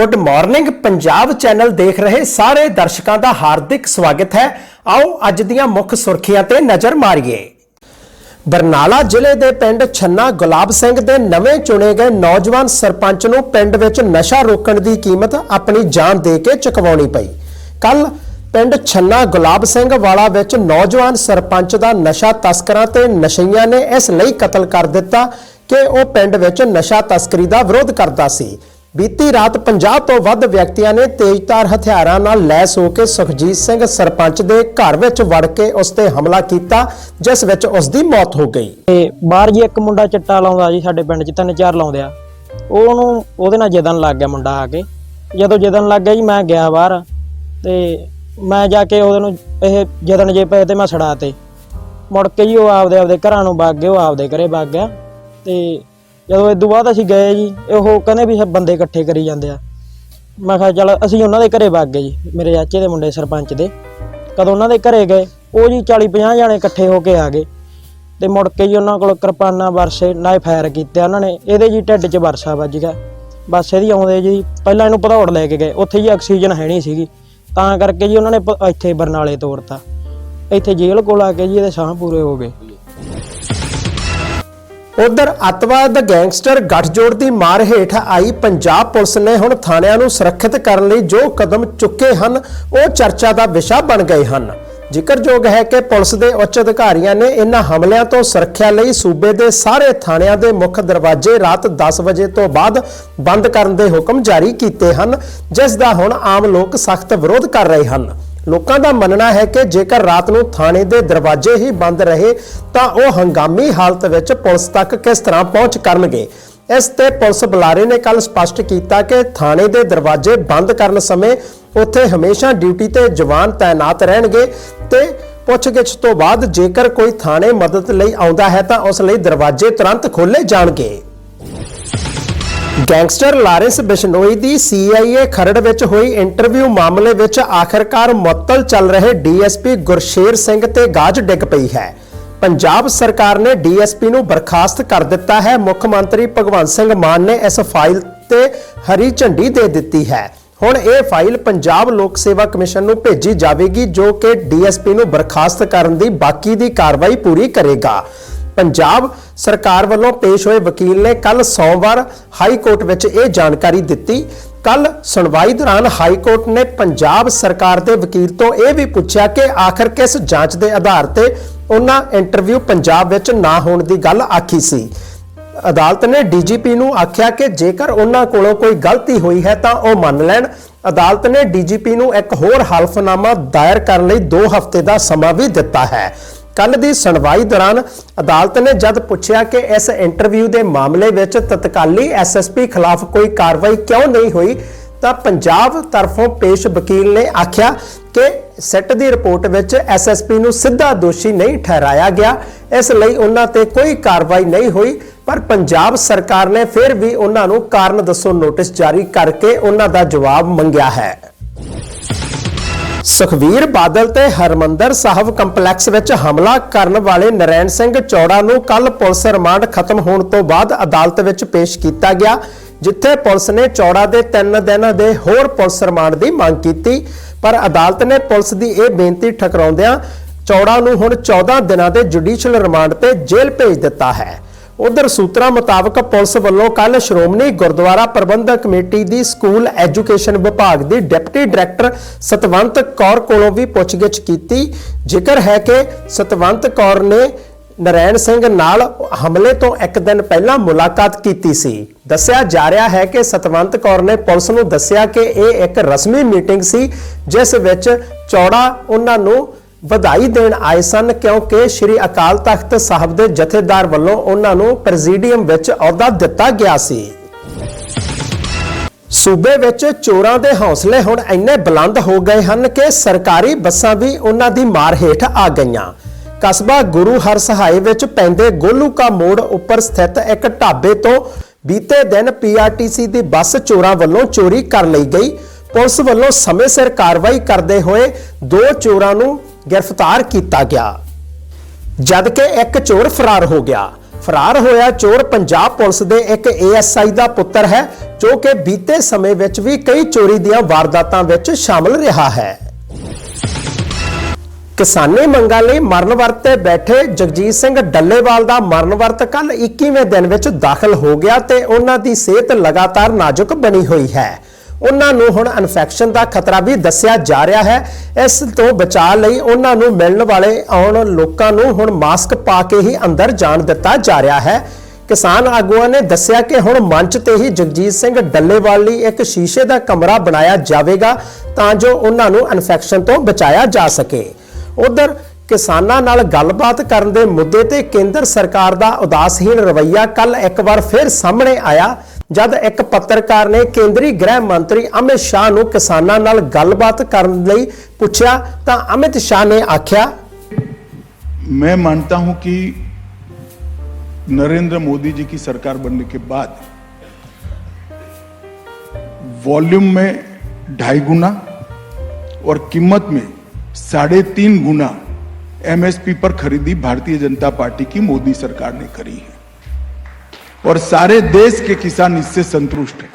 Good morning Punjab channel ਦੇਖ ਰਹੇ ਸਾਰੇ ਦਰਸ਼ਕਾਂ ਦਾ ਹਾਰਦਿਕ ਸਵਾਗਤ ਹੈ। ਆਓ ਅੱਜ ਦੀਆਂ ਮੁੱਖ ਸੁਰਖੀਆਂ ਤੇ ਨਜ਼ਰ ਮਾਰੀਏ। ਬਰਨਾਲਾ ਜ਼ਿਲ੍ਹੇ ਦੇ ਪਿੰਡ ਛੰਨਾ ਗੁਲਾਬ ਸਿੰਘ ਦੇ ਨਵੇਂ ਚੁਣੇ ਗਏ ਨੌਜਵਾਨ ਸਰਪੰਚ ਨੂੰ ਪਿੰਡ ਵਿੱਚ ਨਸ਼ਾ ਰੋਕਣ ਦੀ ਕੀਮਤ ਆਪਣੀ ਜਾਨ ਦੇ ਕੇ ਚੁਕਵਾਉਣੀ ਪਈ। ਕੱਲ ਪਿੰਡ ਛੰਨਾ ਗੁਲਾਬ ਸਿੰਘ ਵਾਲਾ ਵਿੱਚ ਨੌਜਵਾਨ ਸਰਪੰਚ ਦਾ ਨਸ਼ਾ ਤਸਕਰਾਂ ਤੇ ਨਸ਼ਈਆਂ ਨੇ ਇਸ ਲਈ ਕਤਲ ਕਰ ਦਿੱਤਾ ਕਿ ਉਹ ਪਿੰਡ ਵਿੱਚ ਨਸ਼ਾ ਤਸਕਰੀ ਦਾ ਵਿਰੋਧ ਕਰਦਾ ਸੀ। ਬੀਤੀ ਰਾਤ 50 ਤੋਂ ਵੱਧ ਵਿਅਕਤੀਆਂ ਨੇ ਤੇਜ਼ਧਾਰ ਹਥਿਆਰਾਂ ਨਾਲ ਲੈਸ ਹੋ ਕੇ ਸੁਖਜੀਤ ਸਿੰਘ ਸਰਪੰਚ ਦੇ ਘਰ ਵਿੱਚ ਵੜ ਕੇ ਉਸ ਤੇ ਹਮਲਾ ਕੀਤਾ, ਜਿਸ ਵਿੱਚ ਉਸ ਦੀ ਮੌਤ ਹੋ ਗਈ। ਤੇ ਬਾਹਰ ਜੀ ਇੱਕ ਮੁੰਡਾ ਚਿੱਟਾ ਲਾਉਂਦਾ ਜੀ ਸਾਡੇ ਪਿੰਡ 'ਚ, ਤਿੰਨ ਚਾਰ ਲਾਉਂਦੇ ਆ। ਉਹ ਉਹਨੂੰ, ਉਹਦੇ ਨਾਲ ਜਦਨ ਲੱਗ ਗਿਆ ਮੁੰਡਾ ਆ ਕੇ। ਜਦੋਂ ਜਦਨ ਲੱਗ ਗਿਆ ਜੀ, ਮੈਂ ਗਿਆ ਬਾਹਰ ਤੇ ਮੈਂ ਜਾ ਕੇ ਉਹਦੇ ਨੂੰ ਇਹ ਜਦਨ ਜੇ ਪਏ ਤੇ ਮੈਂ ਛੜਾ ਮੁੜ ਕੇ ਜੀ ਉਹ ਆਪਦੇ ਆਪਦੇ ਘਰਾਂ ਨੂੰ ਵਗ ਗਏ ਉਹ ਆਪਦੇ ਘਰੇ ਵਗ ਗਿਆ ਤੇ ਜਦੋਂ ਇਦੋਂ ਬਾਅਦ ਅਸੀਂ ਗਏ ਜੀ ਉਹ ਕਹਿੰਦੇ ਵੀ ਬੰਦੇ ਇਕੱਠੇ ਕਰੀ ਜਾਂਦੇ ਆ। ਮੈਂ ਕਿਹਾ ਚਲ ਅਸੀਂ ਉਹਨਾਂ ਦੇ ਘਰੇ ਵਗ ਗਏ ਜੀ, ਮੇਰੇ ਚਾਚੇ ਦੇ ਮੁੰਡੇ ਸਰਪੰਚ ਦੇ। ਕਦੋਂ ਉਹਨਾਂ ਦੇ ਘਰੇ ਗਏ, ਉਹ ਜੀ 40 50 ਜਾਣੇ ਇਕੱਠੇ ਹੋ ਕੇ ਆ ਗਏ। ਤੇ ਮੁੜ ਕੇ ਜੀ ਉਹਨਾਂ ਕੋਲ ਕਿਰਪਾਨਾਂ ਵਰਸੇ ਨਾਇ ਫਾਇਰ ਕੀਤੇ ਉਹਨਾਂ ਨੇ, ਇਹਦੇ ਜੀ ਢਿੱਡ 'ਚ ਵਰਸਾ ਵੱਜ ਗਿਆ। ਬਸ ਇਹਦੀ ਆਉਂਦੇ ਜੀ, ਪਹਿਲਾਂ ਇਹਨੂੰ ਭਦੌੜ ਲੈ ਕੇ ਗਏ, ਉੱਥੇ ਜੀ ਆਕਸੀਜਨ ਹੈ ਨਹੀਂ ਸੀਗੀ। ਤਾਂ ਕਰਕੇ ਜੀ ਉਹਨਾਂ ਨੇ ਇੱਥੇ ਬਰਨਾਲੇ ਤੋੜਤਾ ਇੱਥੇ ਜੇਲ੍ਹ ਕੋਲ ਆ ਕੇ ਜੀ ਇਹਦੇ ਸਾਹ ਪੂਰੇ ਹੋ ਗਏ। ਉਧਰ ਅੱਤਵਾਦ ਗੈਂਗਸਟਰ ਗੱਠਜੋੜ ਦੀ ਮਾਰ ਹੇਠ ਆਈ ਪੰਜਾਬ ਪੁਲਿਸ ਨੇ ਹੁਣ ਥਾਣਿਆਂ ਨੂੰ ਸੁਰੱਖਿਅਤ ਕਰਨ ਲਈ ਜੋ ਕਦਮ ਚੁੱਕੇ ਹਨ, ਉਹ ਚਰਚਾ ਦਾ ਵਿਸ਼ਾ ਬਣ ਗਏ ਹਨ। ਜ਼ਿਕਰਯੋਗ ਹੈ ਕਿ ਪੁਲਿਸ ਦੇ ਉੱਚ ਅਧਿਕਾਰੀਆਂ ਨੇ ਇਨ੍ਹਾਂ ਹਮਲਿਆਂ ਤੋਂ ਸੁਰੱਖਿਆ ਲਈ ਸੂਬੇ ਦੇ ਸਾਰੇ ਥਾਣਿਆਂ ਦੇ ਮੁੱਖ ਦਰਵਾਜ਼ੇ ਰਾਤ 10 ਵਜੇ ਤੋਂ ਬਾਅਦ ਬੰਦ ਕਰਨ ਦੇ ਹੁਕਮ ਜਾਰੀ ਕੀਤੇ ਹਨ, ਜਿਸ ਦਾ ਹੁਣ ਆਮ ਲੋਕ ਸਖਤ ਵਿਰੋਧ ਕਰ ਰਹੇ ਹਨ। ਲੋਕਾਂ ਦਾ ਮੰਨਣਾ ਹੈ ਕਿ ਜੇਕਰ ਰਾਤ ਨੂੰ ਥਾਣੇ ਦੇ ਦਰਵਾਜ਼ੇ ਹੀ ਬੰਦ ਰਹੇ, ਤਾਂ ਉਹ ਹੰਗਾਮੀ ਹਾਲਤ ਵਿੱਚ ਪੁਲਿਸ ਤੱਕ ਕਿਸ ਤਰ੍ਹਾਂ ਪਹੁੰਚ ਕਰਨਗੇ? ਇਸ ਤੇ ਪੁਲਿਸ ਬੁਲਾਰੇ ਨੇ ਕੱਲ ਸਪਸ਼ਟ ਕੀਤਾ ਕਿ ਥਾਣੇ ਦੇ ਦਰਵਾਜ਼ੇ ਬੰਦ ਕਰਨ ਸਮੇਂ ਉੱਥੇ ਹਮੇਸ਼ਾ ਡਿਊਟੀ ਤੇ ਜਵਾਨ ਤਾਇਨਾਤ ਰਹਿਣਗੇ ਤੇ ਪੁੱਛਗਿੱਛ ਤੋਂ ਬਾਅਦ ਜੇਕਰ ਕੋਈ ਥਾਣੇ ਮਦਦ ਲਈ ਆਉਂਦਾ ਹੈ, ਤਾਂ ਉਸ ਲਈ ਦਰਵਾਜ਼ੇ ਤੁਰੰਤ ਖੋਲੇ ਜਾਣਗੇ। ਗੈਂਗਸਟਰ ਲਾਰੈਂਸ ਬਿਸ਼ਨੋਈ ਦੀ CIA ਖਰੜ ਵਿੱਚ ਹੋਈ ਇੰਟਰਵਿਊ ਮਾਮਲੇ ਵਿੱਚ ਆਖਰਕਾਰ ਮੁਅੱਤਲ ਚੱਲ ਰਹੇ ਡੀਐਸਪੀ ਗੁਰਸ਼ੇਰ ਸਿੰਘ ਤੇ ਗਾਜ ਡਿੱਗ ਪਈ ਹੈ। ਪੰਜਾਬ ਸਰਕਾਰ ਨੇ ਡੀਐਸਪੀ ਨੂੰ ਬਰਖਾਸਤ ਕਰ ਦਿੱਤਾ ਹੈ। ਮੁੱਖ ਮੰਤਰੀ ਭਗਵੰਤ ਸਿੰਘ ਮਾਨ ਨੇ ਇਸ ਫਾਈਲ ਤੇ ਹਰੀ ਝੰਡੀ ਦੇ ਦਿੱਤੀ ਹੈ। ਹੁਣ ਇਹ ਫਾਈਲ ਪੰਜਾਬ ਲੋਕ ਸੇਵਾ ਕਮਿਸ਼ਨ ਨੂੰ ਭੇਜੀ ਜਾਵੇਗੀ, ਜੋ ਕਿ ਡੀਐਸਪੀ ਨੂੰ ਬਰਖਾਸਤ ਕਰਨ ਦੀ ਬਾਕੀ ਦੀ ਕਾਰਵਾਈ ਪੂਰੀ ਕਰੇਗਾ। ਪੰਜਾਬ ਸਰਕਾਰ ਵੱਲੋਂ ਪੇਸ਼ ਹੋਏ ਵਕੀਲ ਨੇ ਕੱਲ ਸੋਮਵਾਰ ਹਾਈ ਕੋਰਟ ਵਿੱਚ ਇਹ ਜਾਣਕਾਰੀ ਦਿੱਤੀ। ਕੱਲ ਸੁਣਵਾਈ ਦੌਰਾਨ ਹਾਈ ਕੋਰਟ ਨੇ ਪੰਜਾਬ ਸਰਕਾਰ ਦੇ ਵਕੀਲ ਤੋਂ ਇਹ ਵੀ ਪੁੱਛਿਆ ਕਿ ਆਖਰ ਕਿਸ ਜਾਂਚ ਦੇ ਆਧਾਰ ਤੇ ਉਹਨਾਂ ਇੰਟਰਵਿਊ ਪੰਜਾਬ ਵਿੱਚ ਨਾ ਹੋਣ ਦੀ ਗੱਲ ਆਖੀ ਸੀ। ਅਦਾਲਤ ਨੇ ਡੀਜੀਪੀ ਨੂੰ ਆਖਿਆ ਕਿ ਜੇਕਰ ਉਹਨਾਂ ਕੋਲੋਂ ਕੋਈ ਗਲਤੀ ਹੋਈ ਹੈ ਤਾਂ ਉਹ ਮੰਨ ਲੈਣ। ਅਦਾਲਤ ਨੇ ਡੀਜੀਪੀ ਨੂੰ ਇੱਕ ਹੋਰ ਹਲਫਨਾਮਾ ਦਾਇਰ ਕਰਨ ਲਈ 2 ਹਫ਼ਤੇ ਦਾ ਸਮਾਂ ਵੀ ਦਿੱਤਾ ਹੈ। ਕੱਲ ਦੀ ਸੁਣਵਾਈ ਦੌਰਾਨ ਅਦਾਲਤ ਨੇ ਜਦ ਪੁੱਛਿਆ ਕਿ ਇਸ ਇੰਟਰਵਿਊ ਦੇ ਮਾਮਲੇ ਵਿੱਚ ਤਤਕਾਲੀ ਐਸਐਸਪੀ ਖਿਲਾਫ ਕੋਈ ਕਾਰਵਾਈ ਕਿਉਂ ਨਹੀਂ ਹੋਈ, ਤਾਂ ਪੰਜਾਬ ਤਰਫੋਂ ਪੇਸ਼ ਵਕੀਲ ਨੇ ਆਖਿਆ ਕਿ ਸੈੱਟ ਦੀ ਰਿਪੋਰਟ ਵਿੱਚ ਐਸਐਸਪੀ ਨੂੰ ਸਿੱਧਾ ਦੋਸ਼ੀ ਨਹੀਂ ਠਹਿਰਾਇਆ ਗਿਆ। ਇਸ ਲਈ ਉਹਨਾਂ ਤੇ ਕੋਈ ਕਾਰਵਾਈ ਨਹੀਂ ਹੋਈ, ਪਰ ਪੰਜਾਬ ਸਰਕਾਰ ਨੇ ਫਿਰ ਵੀ ਉਹਨਾਂ ਨੂੰ ਕਾਰਨ ਦੱਸੋ ਨੋਟਿਸ ਜਾਰੀ ਕਰਕੇ ਉਹਨਾਂ ਦਾ ਜਵਾਬ ਮੰਗਿਆ ਹੈ। ਸੁਖਵੀਰ ਬਾਦਲ ਤੇ ਹਰਮੰਦਰ ਸਾਹਿਬ ਕੰਪਲੈਕਸ ਵਿੱਚ ਹਮਲਾ ਕਰਨ ਵਾਲੇ ਨਰੈਣ ਸਿੰਘ ਚੌੜਾ ਨੂੰ ਕੱਲ ਪੁਲਿਸ ਰਿਮਾਂਡ ਖਤਮ ਹੋਣ ਤੋਂ ਬਾਅਦ ਅਦਾਲਤ ਵਿੱਚ ਪੇਸ਼ ਕੀਤਾ ਗਿਆ, ਜਿੱਥੇ ਪੁਲਿਸ ਨੇ ਚੌੜਾ ਦੇ 3 ਦਿਨ ਦੇ ਹੋਰ ਪੁਲਿਸ ਰਿਮਾਂਡ ਦੀ ਮੰਗ ਕੀਤੀ। ਪਰ ਅਦਾਲਤ ਨੇ ਪੁਲਿਸ ਦੀ ਇਹ ਬੇਨਤੀ ਠਕਰਾਉਂਦਿਆਂ ਚੌੜਾ ਨੂੰ ਹੁਣ 14 ਦਿਨਾਂ ਦੇ ਜੁਡੀਸ਼ੀਅਲ ਰਿਮਾਂਡ ਤੇ ਜੇਲ੍ਹ ਭੇਜ ਦਿੱਤਾ ਹੈ। ਉਧਰ ਸੂਤਰਾਂ ਮੁਤਾਬਕ ਪੁਲਿਸ ਵੱਲੋਂ ਕੱਲ ਸ਼੍ਰੋਮਣੀ ਗੁਰਦੁਆਰਾ ਪ੍ਰਬੰਧਕ ਕਮੇਟੀ ਦੀ ਸਕੂਲ ਐਜੂਕੇਸ਼ਨ ਵਿਭਾਗ ਦੀ ਡਿਪਟੀ ਡਾਇਰੈਕਟਰ ਸਤਵੰਤ ਕੌਰ ਕੋਲੋਂ ਵੀ ਪੁੱਛਗਿੱਛ ਕੀਤੀ। ਜ਼ਿਕਰ ਹੈ ਕਿ ਸਤਵੰਤ ਕੌਰ ਨੇ ਨਰੈਣ ਸਿੰਘ ਨਾਲ ਹਮਲੇ ਤੋਂ ਇੱਕ ਦਿਨ ਪਹਿਲਾਂ ਮੁਲਾਕਾਤ ਕੀਤੀ ਸੀ। ਦੱਸਿਆ ਜਾ ਰਿਹਾ ਹੈ ਕਿ ਸਤਵੰਤ ਕੌਰ ਨੇ ਪੁਲਿਸ ਨੂੰ ਦੱਸਿਆ ਕਿ ਇਹ ਇੱਕ ਰਸਮੀ ਮੀਟਿੰਗ ਸੀ, ਜਿਸ ਵਿੱਚ ਚੌੜਾ ਉਹਨਾਂ ਨੂੰ ਵਧਾਈ ਦੇਣ ਆਏ ਸਨ ਕਿਉਂਕਿ ਸ੍ਰੀ ਅਕਾਲ ਤਖਤ ਸਾਹਿਬ ਦੇ ਜਥੇਦਾਰ ਵੱਲੋਂ ਉਹਨਾਂ ਨੂੰ ਪ੍ਰੈਜ਼ੀਡੀਅਮ ਵਿੱਚ ਅਹੁਦਾ ਦਿੱਤਾ ਗਿਆ ਸੀ। ਸੂਬੇ ਵਿੱਚ ਚੋਰਾਂ ਦੇ ਹੌਸਲੇ ਹੁਣ ਇੰਨੇ ਬੁਲੰਦ ਹੋ ਗਏ ਹਨ ਕਿ ਸਰਕਾਰੀ ਬੱਸਾਂ ਵੀ ਉਹਨਾਂ ਦੀ ਮਾਰ ਹੇਠ ਆ ਗਈਆਂ। ਕਸਬਾ ਗੁਰੂ ਹਰ ਵਿੱਚ ਪੈਂਦੇ ਗੋਲੂਕਾ ਮੋੜ ਉੱਪਰ ਸਥਿਤ ਇੱਕ ਢਾਬੇ ਤੋਂ ਬੀਤੇ ਦਿਨ ਪੀਆਰਟੀਸੀ ਦੀ ਬੱਸ ਚੋਰਾਂ ਵੱਲੋਂ ਚੋਰੀ ਕਰ ਲਈ ਗਈ। ਪੁਲਿਸ ਵੱਲੋਂ ਸਮੇਂ ਸਿਰ ਕਾਰਵਾਈ ਕਰਦੇ ਹੋਏ ਦੋ ਚੋਰਾਂ ਨੂੰ ਗ੍ਰਿਫਤਾਰ ਕੀਤਾ ਗਿਆ। ਜਦ ਕਿ ਇੱਕ ਚੋਰ ਫਰਾਰ ਹੋ ਗਿਆ। ਫਰਾਰ ਹੋਇਆ ਚੋਰ ਪੰਜਾਬ ਪੁਲਿਸ ਦੇ ਇੱਕ ਏਐਸਆਈ ਦਾ ਪੁੱਤਰ ਹੈ, ਜੋ ਕਿ ਬੀਤੇ ਸਮੇਂ ਵਿੱਚ ਵੀ ਕਈ ਚੋਰੀ ਦੀਆਂ ਵਾਰਦਾਤਾਂ ਵਿੱਚ ਸ਼ਾਮਲ ਰਿਹਾ ਹੈ। ਕਿਸਾਨੀ ਮੰਗਾਂ ਲਈ ਮਰਨ ਵਰਤ ਤੇ ਬੈਠੇ ਜਗਜੀਤ ਸਿੰਘ ਡੱਲੇਵਾਲ ਦਾ ਮਰਨ ਵਰਤ ਕੱਲ 21ਵੇਂ ਦਿਨ ਵਿੱਚ ਦਾਖਲ ਹੋ ਗਿਆ ਤੇ ਉਹਨਾਂ ਦੀ ਸਿਹਤ ਲਗਾਤਾਰ ਨਾਜ਼ੁਕ ਬਣੀ ਹੋਈ ਹੈ। ਉਹਨਾਂ ਨੂੰ ਹੁਣ ਇਨਫੈਕਸ਼ਨ ਦਾ ਖਤਰਾ ਵੀ ਦੱਸਿਆ ਜਾ ਰਿਹਾ ਹੈ। ਇਸ ਤੋਂ ਬਚਾਅ ਲਈ ਉਹਨਾਂ ਨੂੰ ਮਿਲਣ ਵਾਲੇ ਆਉਣ ਲੋਕਾਂ ਨੂੰ ਹੁਣ ਮਾਸਕ ਪਾ ਕੇ ਹੀ ਅੰਦਰ ਜਾਣ ਦਿੱਤਾ ਜਾ ਰਿਹਾ ਹੈ। ਕਿਸਾਨ ਆਗੂਆਂ ਨੇ ਦੱਸਿਆ ਕਿ ਹੁਣ ਮੰਚ ਤੇ ਹੀ ਜਗਜੀਤ ਸਿੰਘ ਡੱਲੇਵਾਲ ਲਈ ਇੱਕ ਸ਼ੀਸ਼ੇ ਦਾ ਕਮਰਾ ਬਣਾਇਆ ਜਾਵੇਗਾ ਤਾਂ ਜੋ ਉਹਨਾਂ ਨੂੰ ਇਨਫੈਕਸ਼ਨ ਤੋਂ ਬਚਾਇਆ ਜਾ ਸਕੇ। ਉਧਰ ਕਿਸਾਨਾਂ ਨਾਲ ਗੱਲਬਾਤ ਕਰਨ ਦੇ ਮੁੱਦੇ ਤੇ ਕੇਂਦਰ ਸਰਕਾਰ ਦਾ ਉਦਾਸਹੀਨ ਰਵੱਈਆ ਕੱਲ ਇੱਕ ਵਾਰ ਫਿਰ ਸਾਹਮਣੇ ਆਇਆ। ਜਦ ਇੱਕ ਪੱਤਰਕਾਰ ਨੇ ਕੇਂਦਰੀ ਗ੍ਰਹਿ ਮੰਤਰੀ ਅਮਿਤ ਸ਼ਾਹ ਨੂੰ ਕਿਸਾਨਾਂ ਨਾਲ ਗੱਲਬਾਤ ਕਰਨ ਲਈ ਪੁੱਛਿਆ ਤਾਂ ਅਮਿਤ ਸ਼ਾਹ ਨੇ ਆਖਿਆ मैं मानता हूं कि नरेंद्र मोदी जी की सरकार बनने के बाद वॉल्यूम में ढाई गुना और कीमत में साढ़े तीन गुना एमएसपी पर खरीदी भारतीय जनता पार्टी की मोदी सरकार ने करी है और सारे देश के किसान इससे संतुष्ट हैं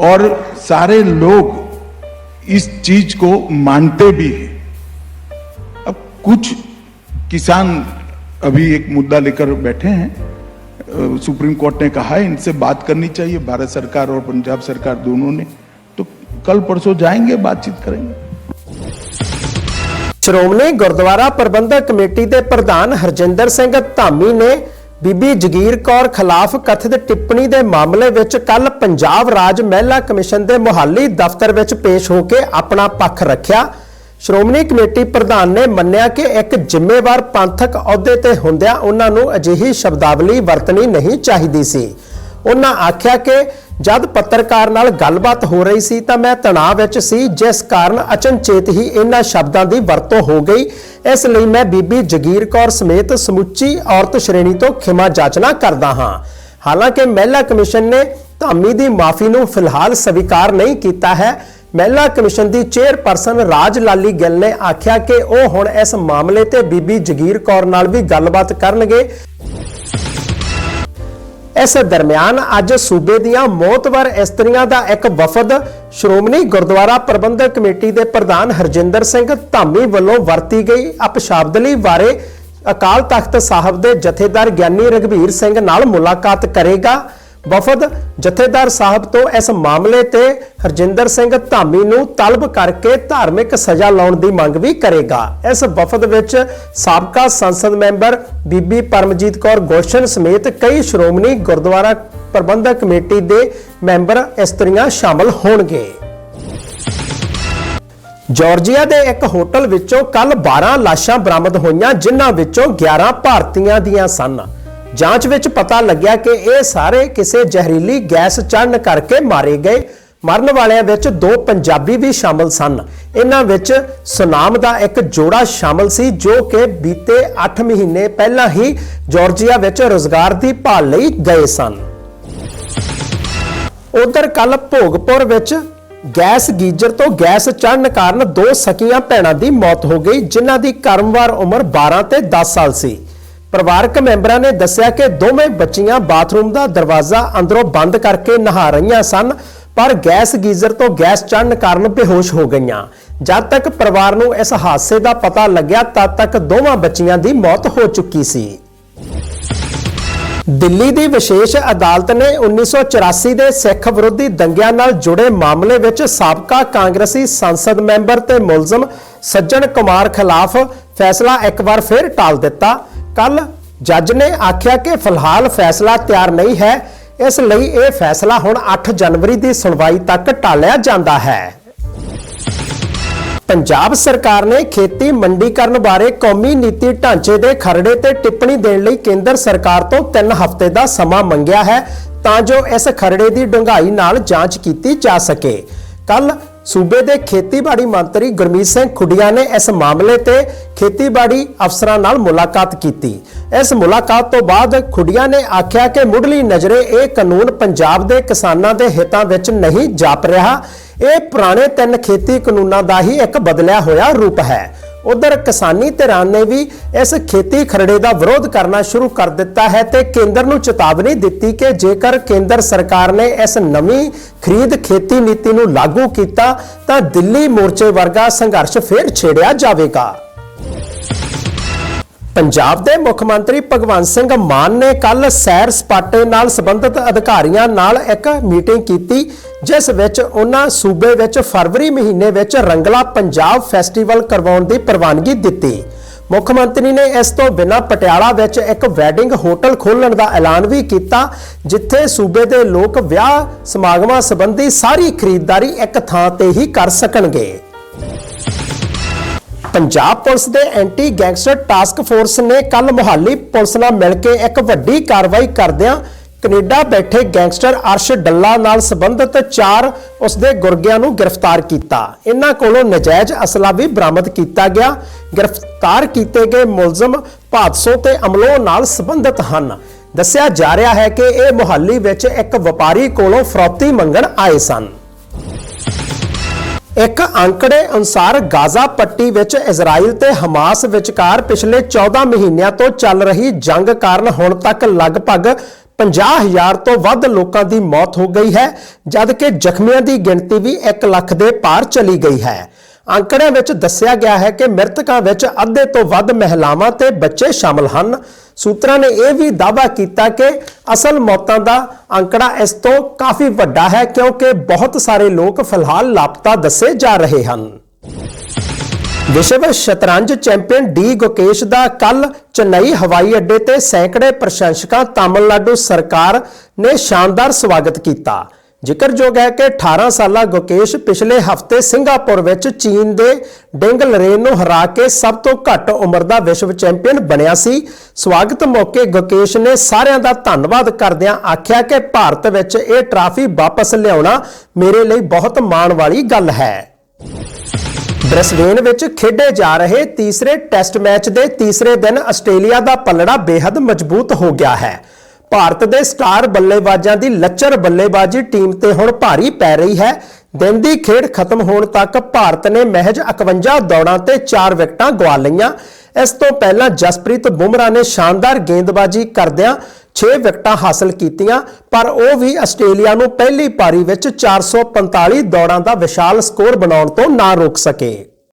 और सारे लोग इस चीज को मानते भी हैं अब कुछ किसान अभी एक मुद्दा लेकर बैठे हैं अ, सुप्रीम कोर्ट ने कहा है इनसे बात करनी चाहिए भारत सरकार और पंजाब सरकार दोनों ने तो कल परसों जाएंगे बातचीत करेंगे ਸ਼੍ਰੋਮਣੀ ਗੁਰਦੁਆਰਾ ਪ੍ਰਬੰਧਕ ਕਮੇਟੀ ਦੇ ਪ੍ਰਧਾਨ ਹਰਜਿੰਦਰ ਸਿੰਘ ਧਾਮੀ ਨੇ ਬੀਬੀ ਜਗੀਰ ਕੌਰ ਖਿਲਾਫ ਕਥਿਤ ਟਿੱਪਣੀ ਦੇ ਮਾਮਲੇ ਵਿੱਚ ਕੱਲ ਪੰਜਾਬ ਰਾਜ ਮਹਿਲਾ ਕਮਿਸ਼ਨ ਦੇ ਮੁਹਾਲੀ ਦਫ਼ਤਰ ਵਿੱਚ ਪੇਸ਼ ਹੋ ਕੇ ਆਪਣਾ ਪੱਖ ਰੱਖਿਆ। ਸ਼੍ਰੋਮਣੀ ਕਮੇਟੀ ਪ੍ਰਧਾਨ ਨੇ ਮੰਨਿਆ ਕਿ ਇੱਕ ਜ਼ਿੰਮੇਵਾਰ ਪੰਥਕ ਅਹੁਦੇ ਤੇ ਹੁੰਦਿਆਂ ਉਹਨਾਂ ਨੂੰ ਅਜਿਹੀ ਸ਼ਬਦਾਵਲੀ ਵਰਤਣੀ ਨਹੀਂ ਚਾਹੀਦੀ ਸੀ। ਉਹਨਾਂ ਆਖਿਆ ਕਿ ਜਦ ਪੱਤਰਕਾਰ ਨਾਲ ਗੱਲਬਾਤ ਹੋ ਰਹੀ ਸੀ ਤਾਂ ਮੈਂ ਤਣਾਅ ਵਿੱਚ ਸੀ, ਜਿਸ ਕਾਰਨ ਅਚਨਚੇਤ ਹੀ ਇਹਨਾਂ ਸ਼ਬਦਾਂ ਦੀ ਵਰਤੋਂ ਹੋ ਗਈ। ਇਸ ਲਈ ਮੈਂ ਬੀਬੀ ਜਗੀਰ ਕੌਰ ਸਮੇਤ ਸਮੁੱਚੀ ਔਰਤ ਸ਼੍ਰੇਣੀ ਤੋਂ ਖਿਮਾ ਜਾਚਨਾ ਕਰਦਾ ਹਾਂ। ਹਾਲਾਂਕਿ ਮਹਿਲਾ ਕਮਿਸ਼ਨ ਨੇ ਧਾਮੀ ਦੀ ਮਾਫੀ ਨੂੰ ਫਿਲਹਾਲ ਸਵੀਕਾਰ ਨਹੀਂ ਕੀਤਾ ਹੈ। ਮਹਿਲਾ ਕਮਿਸ਼ਨ ਦੀ ਚੇਅਰਪਰਸਨ ਰਾਜ ਲਾਲੀ ਗਿੱਲ ਨੇ ਆਖਿਆ ਕਿ ਉਹ ਹੁਣ ਇਸ ਮਾਮਲੇ ਤੇ ਬੀਬੀ ਜਗੀਰ ਕੌਰ ਨਾਲ ਵੀ ਗੱਲਬਾਤ ਕਰਨਗੇ। ਇਸ ਦਰਮਿਆਨ ਅੱਜ ਸੂਬੇ ਦੀਆਂ ਮੋਤਵਰ ਇਸਤਰੀਆਂ ਦਾ ਇੱਕ ਵਫਦ ਸ਼੍ਰੋਮਣੀ ਗੁਰਦੁਆਰਾ ਪ੍ਰਬੰਧਕ ਕਮੇਟੀ ਦੇ ਪ੍ਰਧਾਨ ਹਰਜਿੰਦਰ ਸਿੰਘ ਧਾਮੀ ਵੱਲੋਂ ਵਰਤੀ ਗਈ ਅਪਸ਼ਬਦਲੀ ਬਾਰੇ ਅਕਾਲ ਤਖਤ ਸਾਹਿਬ ਦੇ ਜਥੇਦਾਰ ਗਿਆਨੀ ਰਗਵੀਰ ਸਿੰਘ ਨਾਲ ਮੁਲਾਕਾਤ ਕਰੇਗਾ। ਵਫਦ ਜਥੇਦਾਰ ਸਾਹਿਬ ਤੋਂ ਇਸ ਮਾਮਲੇ ਤੇ ਹਰਜਿੰਦਰ ਸਿੰਘ ਧਾਮੀ ਨੂੰ ਤਲਬ ਕਰਕੇ ਧਾਰਮਿਕ ਸਜ਼ਾ ਲਾਉਣ ਦੀ ਮੰਗ ਵੀ ਕਰੇਗਾ। ਇਸ ਵਫਦ ਵਿੱਚ ਸਾਬਕਾ ਸੰਸਦ ਮੈਂਬਰ ਬੀਬੀ ਪਰਮਜੀਤ ਕੌਰ ਗੁਲਸ਼ਨ ਸਮੇਤ ਕਈ ਸ਼੍ਰੋਮਣੀ ਗੁਰਦੁਆਰਾ ਪ੍ਰਬੰਧਕ ਕਮੇਟੀ ਦੇ ਮੈਂਬਰ ਇਸਤਰੀਆਂ ਸ਼ਾਮਲ ਹੋਣਗੇ। ਜਾਰਜੀਆ ਦੇ ਇੱਕ ਹੋਟਲ ਵਿੱਚੋਂ ਕੱਲ 12 ਲਾਸ਼ਾਂ ਬਰਾਮਦ ਹੋਈਆਂ, ਜਿਨ੍ਹਾਂ ਵਿੱਚੋਂ 11 ਭਾਰਤੀਆਂ ਦੀਆਂ ਸਨ। ਜਾਂਚ ਵਿੱਚ ਪਤਾ ਲੱਗਿਆ ਕਿ ਇਹ ਸਾਰੇ ਕਿਸੇ ਜ਼ਹਿਰੀਲੀ ਗੈਸ ਚੜਨ ਕਰਕੇ ਮਾਰੇ ਗਏ। ਮਰਨ ਵਾਲਿਆਂ ਵਿੱਚ ਦੋ ਪੰਜਾਬੀ ਵੀ ਸ਼ਾਮਲ ਸਨ। ਇਹਨਾਂ ਵਿੱਚ ਸੁਨਾਮ ਦਾ ਇੱਕ ਜੋੜਾ ਸ਼ਾਮਲ ਸੀ, ਜੋ ਕਿ ਬੀਤੇ 8 ਮਹੀਨੇ ਪਹਿਲਾਂ ਹੀ ਜਾਰਜੀਆ ਵਿੱਚ ਰੋਜ਼ਗਾਰ ਦੀ ਭਾਲ ਲਈ ਗਏ ਸਨ। ਉਧਰ ਕੱਲ ਭੋਗਪੁਰ ਵਿੱਚ ਗੈਸ ਗੀਜ਼ਰ ਤੋਂ ਗੈਸ ਚੜਨ ਕਾਰਨ ਦੋ ਸਕੀਆਂ ਭੈਣਾਂ ਦੀ ਮੌਤ ਹੋ ਗਈ, ਜਿਨ੍ਹਾਂ ਦੀ ਕਰਮਵਾਰ ਉਮਰ 12 ਤੇ 10 ਸਾਲ ਸੀ। ਪਰਿਵਾਰਕ ਮੈਂਬਰਾਂ ਨੇ ਦੱਸਿਆ ਕਿ ਦੋਵੇਂ ਬੱਚੀਆਂ ਬਾਥਰੂਮ ਦਾ ਦਰਵਾਜ਼ਾ ਅੰਦਰੋਂ ਬੰਦ ਕਰਕੇ ਨਹਾ ਰਹੀਆਂ ਸਨ, ਪਰ ਗੈਸ ਗੀਜ਼ਰ ਤੋਂ ਗੈਸ ਚੜਨ ਕਾਰਨ ਬੇਹੋਸ਼ ਹੋ ਗਈਆਂ। ਜਦ ਤੱਕ ਪਰਿਵਾਰ ਨੂੰ ਇਸ ਹਾਦਸੇ ਦਾ ਪਤਾ ਲੱਗਿਆ, ਤਦ ਤੱਕ ਦੋਵਾਂ ਬੱਚੀਆਂ ਦੀ ਮੌਤ ਹੋ ਚੁੱਕੀ ਸੀ। ਦਿੱਲੀ ਦੀ ਵਿਸ਼ੇਸ਼ ਅਦਾਲਤ ਨੇ 1984 ਦੇ ਸਿੱਖ ਵਿਰੋਧੀ ਦੰਗਿਆਂ ਨਾਲ ਜੁੜੇ ਮਾਮਲੇ ਵਿੱਚ ਸਾਬਕਾ ਕਾਂਗਰਸੀ ਸੰਸਦ ਮੈਂਬਰ ਤੇ ਮੁਲਜ਼ਮ ਸੱਜਣ ਕੁਮਾਰ ਖਿਲਾਫ ਫੈਸਲਾ ਇੱਕ ਵਾਰ ਫਿਰ ਟਾਲ ਦਿੱਤਾ। ਕੱਲ ਜੱਜ ਨੇ ਆਖਿਆ ਕਿ ਫਿਲਹਾਲ ਫੈਸਲਾ ਤਿਆਰ ਨਹੀਂ ਹੈ। ਇਸ ਲਈ ਇਹ ਫੈਸਲਾ ਹੁਣ 8 ਜਨਵਰੀ ਦੀ ਸੁਣਵਾਈ ਤੱਕ ਟਾਲਿਆ ਜਾਂਦਾ ਹੈ। ਪੰਜਾਬ ਸਰਕਾਰ ਨੇ ਖੇਤੀ ਮੰਡੀਕਰਨ ਬਾਰੇ ਕੌਮੀ ਨੀਤੀ ਢਾਂਚੇ ਦੇ ਖਰੜੇ ਤੇ ਟਿੱਪਣੀ ਦੇਣ ਲਈ ਕੇਂਦਰ ਸਰਕਾਰ ਤੋਂ 3 ਹਫ਼ਤੇ ਦਾ ਸਮਾਂ ਮੰਗਿਆ ਹੈ ਤਾਂ ਜੋ ਇਸ ਖਰੜੇ ਦੀ ਡੂੰਘਾਈ ਨਾਲ ਜਾਂਚ ਕੀਤੀ ਜਾ ਸਕੇ। ਕੱਲ ਸੂਬੇ ਦੇ ਖੇਤੀਬਾੜੀ ਮੰਤਰੀ ਗੁਰਮੀਤ ਸਿੰਘ ਖੁੱਡੀਆਂ ਨੇ ਇਸ ਮਾਮਲੇ ਤੇ ਖੇਤੀਬਾੜੀ ਅਫਸਰਾਂ ਨਾਲ ਮੁਲਾਕਾਤ ਕੀਤੀ। ਇਸ ਮੁਲਾਕਾਤ ਤੋਂ ਬਾਅਦ ਖੁੱਡੀਆਂ ਨੇ ਆਖਿਆ ਕਿ ਮੁੱਢਲੀ ਨਜ਼ਰੇ ਇਹ ਕਾਨੂੰਨ ਪੰਜਾਬ ਦੇ ਕਿਸਾਨਾਂ ਦੇ ਹਿੱਤਾਂ ਵਿੱਚ ਨਹੀਂ ਜਾਪ ਰਿਹਾ। ਇਹ ਪੁਰਾਣੇ ਤਿੰਨ ਖੇਤੀ ਕਾਨੂੰਨਾਂ ਦਾ ਹੀ ਇੱਕ ਬਦਲਿਆ ਹੋਇਆ ਰੂਪ ਹੈ। ਉਧਰ ਕਿਸਾਨੀ ਧਿਰਾਂ ਨੇ ਵੀ ਇਸ ਖੇਤੀ ਖਰੜੇ ਦਾ ਵਿਰੋਧ ਕਰਨਾ ਸ਼ੁਰੂ ਕਰ ਦਿੱਤਾ ਹੈ ਤੇ ਕੇਂਦਰ ਨੂੰ ਚੇਤਾਵਨੀ ਦਿੱਤੀ ਕਿ ਜੇਕਰ ਕੇਂਦਰ ਸਰਕਾਰ ਨੇ ਇਸ ਨਵੀਂ ਖਰੀਦ ਖੇਤੀ ਨੀਤੀ ਨੂੰ ਲਾਗੂ ਕੀਤਾ, ਤਾਂ ਦਿੱਲੀ ਮੋਰਚੇ ਵਰਗਾ ਸੰਘਰਸ਼ ਫੇਰ ਛੇੜਿਆ ਜਾਵੇਗਾ। ਪੰਜਾਬ ਦੇ ਮੁੱਖ ਮੰਤਰੀ ਭਗਵੰਤ ਸਿੰਘ ਮਾਨ ਨੇ ਕੱਲ ਸੈਰ ਸਪਾਟੇ ਨਾਲ ਸੰਬੰਧਿਤ ਅਧਿਕਾਰੀਆਂ ਨਾਲ ਇੱਕ ਮੀਟਿੰਗ ਕੀਤੀ ਜਿਸ ਵਿੱਚ ਉਹਨਾਂ ਸੂਬੇ ਵਿੱਚ ਫਰਵਰੀ ਮਹੀਨੇ ਵਿੱਚ ਰੰਗਲਾ ਪੰਜਾਬ ਫੈਸਟੀਵਲ ਕਰਵਾਉਣ ਦੀ ਪ੍ਰਵਾਨਗੀ ਦਿੱਤੀ। ਮੁੱਖ ਮੰਤਰੀ ਨੇ ਇਸ ਤੋਂ ਬਿਨਾਂ ਪਟਿਆਲਾ ਵਿੱਚ ਇੱਕ ਵੈਡਿੰਗ ਹੋਟਲ ਖੋਲ੍ਹਣ ਦਾ ਐਲਾਨ ਵੀ ਕੀਤਾ, ਜਿੱਥੇ ਸੂਬੇ ਦੇ ਲੋਕ ਵਿਆਹ ਸਮਾਗਮਾਂ ਸੰਬੰਧੀ ਸਾਰੀ ਖਰੀਦਦਾਰੀ ਇੱਕ ਥਾਂ ਤੇ ਹੀ ਕਰ ਸਕਣਗੇ। ਪੰਜਾਬ ਪੁਲਿਸ ਦੇ ਐਂਟੀ ਗੈਂਗਸਟਰ ਟਾਸਕ ਫੋਰਸ ਨੇ ਕੱਲ ਮੁਹਾਲੀ ਪੁਲਿਸ ਨਾਲ ਮਿਲ ਕੇ ਇੱਕ ਵੱਡੀ ਕਾਰਵਾਈ ਕਰਦਿਆਂ ਕੈਨੇਡਾ ਬੈਠੇ ਗੈਂਗਸਟਰ ਅਰਸ਼ ਡੱਲਾ ਨਾਲ ਸੰਬੰਧਿਤ ਚਾਰ ਉਸਦੇ ਗੁਰਗਿਆਂ ਨੂੰ ਗ੍ਰਿਫਤਾਰ ਕੀਤਾ। ਇਹਨਾਂ ਕੋਲੋਂ ਨਜਾਇਜ਼ ਅਸਲਾ ਵੀ ਬਰਾਮਦ ਕੀਤਾ ਗਿਆ। ਗ੍ਰਿਫਤਾਰ ਕੀਤੇ ਗਏ ਮੁਲਜ਼ਮ ਭਾਦਸੋਂ ਤੇ ਅਮਲੋਂ ਨਾਲ ਸੰਬੰਧਿਤ ਹਨ। ਦੱਸਿਆ ਜਾ ਰਿਹਾ ਹੈ ਕਿ ਇਹ ਮੁਹਾਲੀ ਵਿੱਚ ਇੱਕ ਵਪਾਰੀ ਕੋਲੋਂ ਫਰੋਤੀ ਮੰਗਣ ਆਏ ਸਨ। ਇੱਕ ਅੰਕੜੇ ਅਨੁਸਾਰ ਗਾਜ਼ਾ ਪੱਟੀ ਵਿੱਚ ਇਜ਼ਰਾਈਲ ਤੇ ਹਮਾਸ ਵਿਚਕਾਰ ਪਿਛਲੇ 14 ਮਹੀਨਿਆਂ ਤੋਂ ਚੱਲ ਰਹੀ ਜੰਗ ਕਾਰਨ ਹੁਣ ਤੱਕ ਲਗਭਗ 50000 ਤੋਂ ਵੱਧ ਲੋਕਾਂ ਦੀ ਮੌਤ ਹੋ ਗਈ ਹੈ, ਜਦਕਿ ਜ਼ਖਮੀਆਂ ਦੀ ਗਿਣਤੀ ਵੀ 1 ਲੱਖ ਦੇ ਪਾਰ ਚਲੀ ਗਈ ਹੈ। ਅੰਕੜਿਆਂ ਵਿੱਚ ਦੱਸਿਆ ਗਿਆ ਹੈ ਕਿ ਮ੍ਰਿਤਕਾਂ ਵਿੱਚ ਅੱਧੇ ਤੋਂ ਵੱਧ ਮਹਿਲਾਵਾਂ ਤੇ ਬੱਚੇ ਸ਼ਾਮਲ ਹਨ। ਸੂਤਰਾਂ ਨੇ ਇਹ ਵੀ ਦਾਅਵਾ ਕੀਤਾ ਕਿ ਅਸਲ ਮੌਤਾਂ ਦਾ ਅੰਕੜਾ ਇਸ ਤੋਂ ਕਾਫੀ ਵੱਡਾ ਹੈ, ਕਿਉਂਕਿ ਬਹੁਤ ਸਾਰੇ ਲੋਕ ਫਿਲਹਾਲ ਲਾਪਤਾ ਦੱਸੇ ਜਾ ਰਹੇ ਹਨ। ਵਿਸ਼ਵ ਸ਼ਤਰੰਜ ਚੈਂਪੀਅਨ ਡੀ. ਗੁਕੇਸ਼ ਦਾ ਕੱਲ ਚੇਨਈ ਹਵਾਈ ਅੱਡੇ ਤੇ ਸੈਂਕੜੇ ਪ੍ਰਸ਼ੰਸਕਾਂ ਤਾਮਿਲਨਾਡੂ ਸਰਕਾਰ ਨੇ ਸ਼ਾਨਦਾਰ ਸਵਾਗਤ ਕੀਤਾ। ਜ਼ਿਕਰਯੋਗ ਹੈ ਕਿ 18 ਸਾਲਾ ਗੁਕੇਸ਼ ਪਿਛਲੇ ਹਫ਼ਤੇ ਸਿੰਗਾਪੁਰ ਵਿੱਚ ਚੀਨ ਦੇ ਡਿੰਗ ਲਰੇਨ ਨੂੰ ਹਰਾ ਕੇ ਸਭ ਤੋਂ ਘੱਟ ਉਮਰ ਦਾ ਵਿਸ਼ਵ ਚੈਂਪੀਅਨ ਬਣਿਆ ਸੀ। ਸਵਾਗਤ ਮੌਕੇ ਗੁਕੇਸ਼ ਨੇ ਸਾਰਿਆਂ ਦਾ ਧੰਨਵਾਦ ਕਰਦਿਆਂ ਆਖਿਆ ਕਿ ਭਾਰਤ ਵਿੱਚ ਇਹ ਟਰਾਫੀ ਵਾਪਸ ਲਿਆਉਣਾ ਮੇਰੇ ਲਈ ਬਹੁਤ ਮਾਣ ਵਾਲੀ ਗੱਲ ਹੈ। ਬ੍ਰਿਸਬੇਨ ਵਿੱਚ ਖੇਡੇ ਜਾ ਰਹੇ ਤੀਸਰੇ ਟੈਸਟ ਮੈਚ ਦੇ ਤੀਸਰੇ ਦਿਨ ਆਸਟ੍ਰੇਲੀਆ ਦਾ ਪੱਲੜਾ ਬੇहद ਮਜ਼ਬੂਤ ਹੋ ਗਿਆ ਹੈ। ਭਾਰਤ ਦੇ ਸਟਾਰ ਬੱਲੇਬਾਜ਼ਾਂ ਦੀ ਲੱਚਰ ਬੱਲੇਬਾਜ਼ੀ ਟੀਮ ਤੇ ਹੁਣ ਭਾਰੀ ਪੈ ਰਹੀ ਹੈ। ਦਿਨ ਦੀ ਖੇਡ ਖਤਮ ਹੋਣ ਤੱਕ ਭਾਰਤ ਨੇ ਮਹਿਜ 51 ਦੌੜਾਂ ਤੇ 4 ਵਿਕਟਾਂ ਗਵਾ ਲਈਆਂ। ਇਸ ਤੋਂ ਪਹਿਲਾਂ ਜਸਪ੍ਰੀਤ ਬੁਮਰਾ ਨੇ ਸ਼ਾਨਦਾਰ ਗੇਂਦਬਾਜ਼ੀ ਕਰਦਿਆਂ 6 ਵਿਕਟਾਂ ਹਾਸਲ ਕੀਤੀਆਂ, ਪਰ ਉਹ ਵੀ ਆਸਟ੍ਰੇਲੀਆ ਨੂੰ ਪਹਿਲੀ ਪਾਰੀ ਵਿੱਚ 445 ਦੌੜਾਂ ਦਾ ਵਿਸ਼ਾਲ ਸਕੋਰ ਬਣਾਉਣ ਤੋਂ ਨਾ ਰੋਕ ਸਕੇ।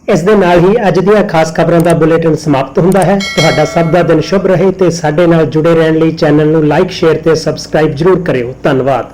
ਇਸ ਦੇ ਨਾਲ ਹੀ ਅੱਜ ਦੀਆਂ ਖਾਸ ਖਬਰਾਂ ਦਾ ਬੁਲੇਟਿਨ ਸਮਾਪਤ ਹੁੰਦਾ ਹੈ। ਤੁਹਾਡਾ ਸਭ ਦਾ ਦਿਨ ਸ਼ੁਭ ਰਹੇ ਤੇ ਸਾਡੇ ਨਾਲ ਜੁੜੇ ਰਹਿਣ ਲਈ ਚੈਨਲ ਨੂੰ ਲਾਈਕ, ਸ਼ੇਅਰ ਤੇ ਸਬਸਕ੍ਰਾਈਬ ਜਰੂਰ ਕਰਿਓ। ਧੰਨਵਾਦ।